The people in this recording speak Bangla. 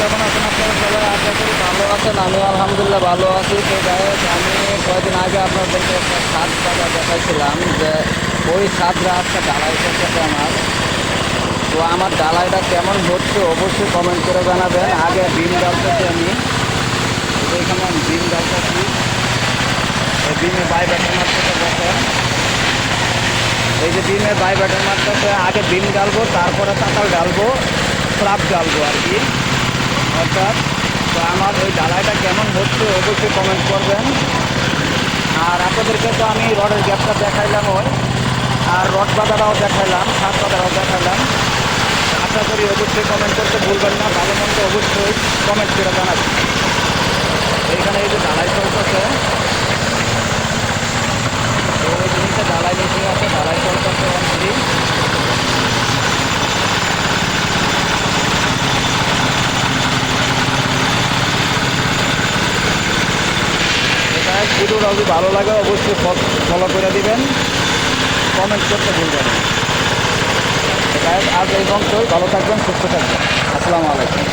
কেমন আছেন আপনারা সবাই আশা করি ভালো আছেন আমি আলহামদুলিল্লাহ ভালো আছি। তো যাই আমি কয়েকদিন আগে আপনাদেরকে একটা ছাদ পাতা দেখাইছিলাম যে ওই ছাদ রাস্তা ঢালাই করতেছে আমার। তো আমার ঢালাইটা কেমন হচ্ছে অবশ্যই কমেন্ট করে জানাবেন। আগে বিম ডালতেছি আমি এখানে আমি বিম ডালতেছি এই বিমে বাই ব্যাটার মারতেছে, দেখেন। এই যে বিমের বাই ব্যাটার মারতেছে, আগে বিম ডালবো তারপরে তাতাল ডালবো স্লাব ডালবো আর কি। অর্থাৎ তো আমার ওই ঢালাইটা কেমন হচ্ছে অবশ্যই কমেন্ট করবেন। আর আপনাদেরকে তো আমি রডের গ্যাপটা দেখাইলাম ওই। আর রড বাঁধাটাও দেখাইলাম সাত বাঁধাটাও দেখাইলাম। আশা করি অবশ্যই কমেন্ট করতে ভুলবেন না, ভালো মন্দ অবশ্যই কমেন্ট করে জানাবেন এইখানে এই যে ঢালাই চলতেছে তো ওই জিনিসটা ঢালাই বেশি আছে ঢালাই চলতেছে অলরেডি এটা ভিডিওটা যদি ভালো লাগে, অবশ্যই ফলো করে দিবেন। কমেন্ট করতে ভুলবেন আজ এই অংশই ভালো থাকবেন, সুস্থ থাকবেন। আসসালামু আলাইকুম।